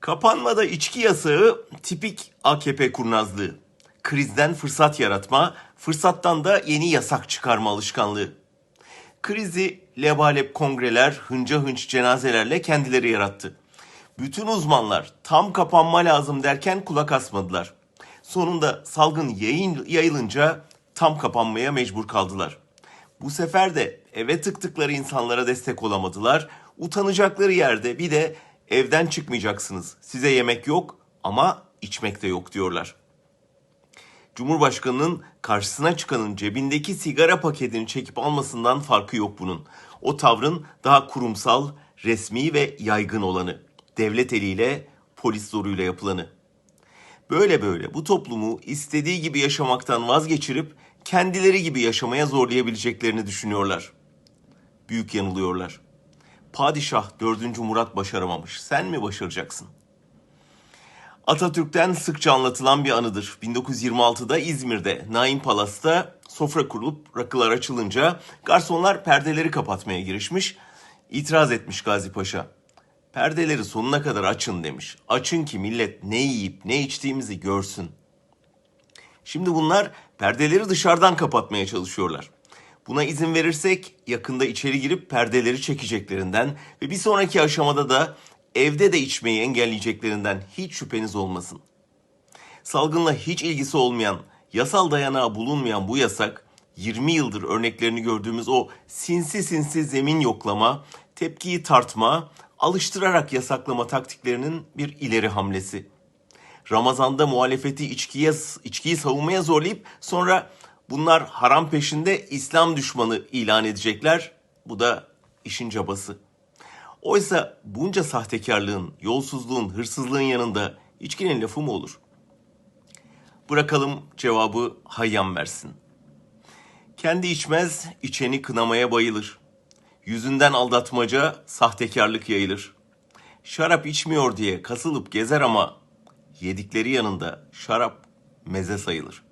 Kapanmada içki yasağı tipik AKP kurnazlığı. Krizden fırsat yaratma, fırsattan da yeni yasak çıkarma alışkanlığı. Krizi lebalep kongreler, hınca hınç cenazelerle kendileri yarattı. Bütün uzmanlar tam kapanma lazım derken kulak asmadılar. Sonunda salgın yayın, yayılınca tam kapanmaya mecbur kaldılar. Bu sefer de eve tıktıkları insanlara destek olamadılar. Utanacakları yerde bir de evden çıkmayacaksınız. Size yemek yok ama içmek de yok diyorlar. Cumhurbaşkanının karşısına çıkanın cebindeki sigara paketini çekip almasından farkı yok bunun. O tavrın daha kurumsal, resmi ve yaygın olanı. Devlet eliyle, polis zoruyla yapılanı. Böyle böyle bu toplumu istediği gibi yaşamaktan vazgeçirip kendileri gibi yaşamaya zorlayabileceklerini düşünüyorlar. Büyük yanılıyorlar. Padişah 4. Murat başaramamış. Sen mi başaracaksın? Atatürk'ten sıkça anlatılan bir anıdır. 1926'da İzmir'de Naim Palas'ta sofra kurulup rakılar açılınca garsonlar perdeleri kapatmaya girişmiş. İtiraz etmiş Gazi Paşa. Perdeleri sonuna kadar açın demiş. Açın ki millet ne yiyip ne içtiğimizi görsün. Şimdi bunlar perdeleri dışarıdan kapatmaya çalışıyorlar. Buna izin verirsek yakında içeri girip perdeleri çekeceklerinden ve bir sonraki aşamada da evde de içmeyi engelleyeceklerinden hiç şüpheniz olmasın. Salgınla hiç ilgisi olmayan, yasal dayanağı bulunmayan bu yasak 20 yıldır örneklerini gördüğümüz o sinsi sinsi zemin yoklama, tepkiyi tartma, alıştırarak yasaklama taktiklerinin bir ileri hamlesi. Ramazan'da muhalefeti içkiye, içkiyi savunmaya zorlayıp sonra bunlar haram peşinde İslam düşmanı ilan edecekler. Bu da işin cabası. Oysa bunca sahtekarlığın, yolsuzluğun, hırsızlığın yanında içkinin lafı mı olur? Bırakalım cevabı Hayyam versin. Kendi içmez, içeni kınamaya bayılır. Yüzünden aldatmaca, sahtekarlık yayılır. Şarap içmiyor diye kasılıp gezer ama yedikleri yanında şarap meze sayılır.